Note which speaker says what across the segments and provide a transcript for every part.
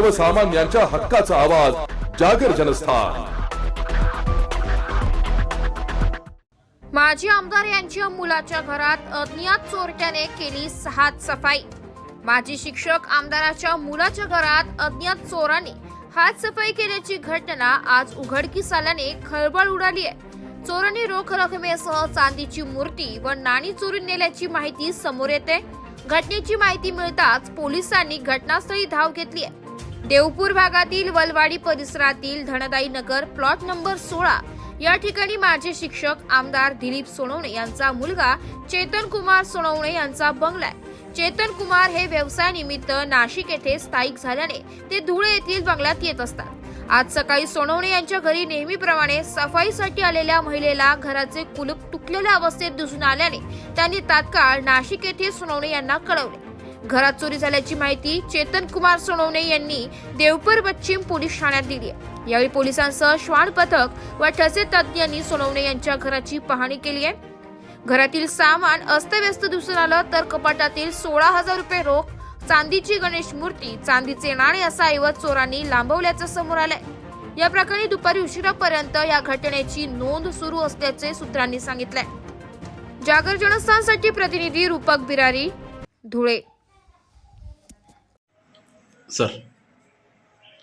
Speaker 1: सर्वसामान्यांच्या हक्काचा आवाज जागर जनस्थान.
Speaker 2: माजी आमदार यांच्या मुलाच्या घरात अज्ञात चोरट्याने केली हात सफाई. माजी शिक्षक आमदाराच्या मुलाच्या घरात अज्ञात चोराने हात सफाई केल्याची घटना आज उघडकीस आल्याने खळबळ उडाली आहे. चोरांनी रोख रकमेसह चांदीची मूर्ती व नाणी चोरून नेल्याची माहिती समोर येते. घटनेची माहिती मिळताच पोलिसांनी घटनास्थळी धाव घेतली आहे. देवपूर भागातील वलवाडी परिसरातील धनदाई नगर प्लॉट नंबर सोळा. या ठिकाणी माजी शिक्षक आमदार दिलीप सोनवणे यांचा मुलगा चेतन कुमार सोनवणे यांचा बंगला आहे. चेतन कुमार हे व्यवसायानिमित्त नाशिक येथे स्थायिक झाल्याने ते धुळे येथील बंगल्यात येत असतात. आज सकाळी सोनवणे यांच्या घरी नेहमीप्रमाणे सफाईसाठी आलेल्या महिलेला घराचे कुलूप तुटलेल्या अवस्थेत दिसून आल्याने त्यांनी तात्काळ नाशिक येथे सोनवणे यांना कळवले. घरात चोरी झाल्याची माहिती चेतन कुमार सोनवणे यांनी देवपूर पश्चिम पोलीस ठाण्यात दिली आहे. यावेळी पोलिसांसह श्वान पथक व ठसे तज्ज्ञांनी सोनवणे यांच्या घराची पाहणी केली आहे. घरातील सामान अस्तव्यस्त दिसून आलं तर कपाटातील सोळा हजार रुपये रोख चांदीची गणेश मूर्ती चांदीचे नाणे असा ऐवज चोरांनी लांबवल्याचं समोर आलंय. या प्रकरणी दुपारी उशिरापर्यंत या घटनेची नोंद सुरू असल्याचे सूत्रांनी सांगितलंय. जागर जनस्थानसाठी प्रतिनिधी रूपक बिरारी धुळे.
Speaker 3: सर.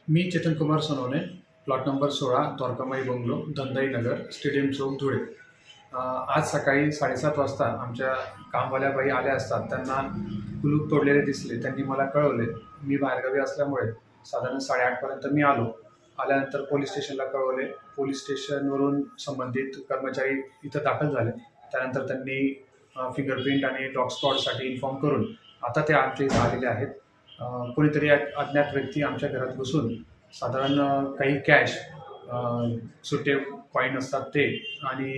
Speaker 4: मी चेतन कुमार सोनवणे प्लॉट नंबर सोळा द्वारकामाई बंगलो धंदाई नगर स्टेडियम चौक धुळे. आज सकाळी साडेसात वाजता आमच्या कामवाल्या बाई आल्या असतात. त्यांना कुलूप तोडलेले दिसले. त्यांनी मला कळवले. मी बाहेरगावी असल्यामुळे साधारण साडेआठपर्यंत मी आलो. आल्यानंतर पोलीस स्टेशनला कळवले. पोलीस स्टेशनवरून संबंधित कर्मचारी इथं दाखल झाले. त्यानंतर त्यांनी फिंगरप्रिंट आणि डॉग स्पॉटसाठी इन्फॉर्म करून आता ते आमच्या इथं आलेले आहेत. कोणीतरी अज्ञात व्यक्ती आमच्या घरात बसून साधारण काही कॅश सुटे सुट्टे कॉईन असतात ते आणि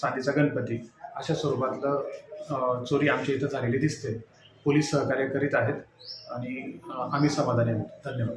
Speaker 4: चांदीचा गणपती अशा स्वरूपातलं चोरी आमच्या इथं झालेली दिसते. पोलीस सहकार्य करीत आहेत आणि आम्ही समाधानी आहोत. धन्यवाद.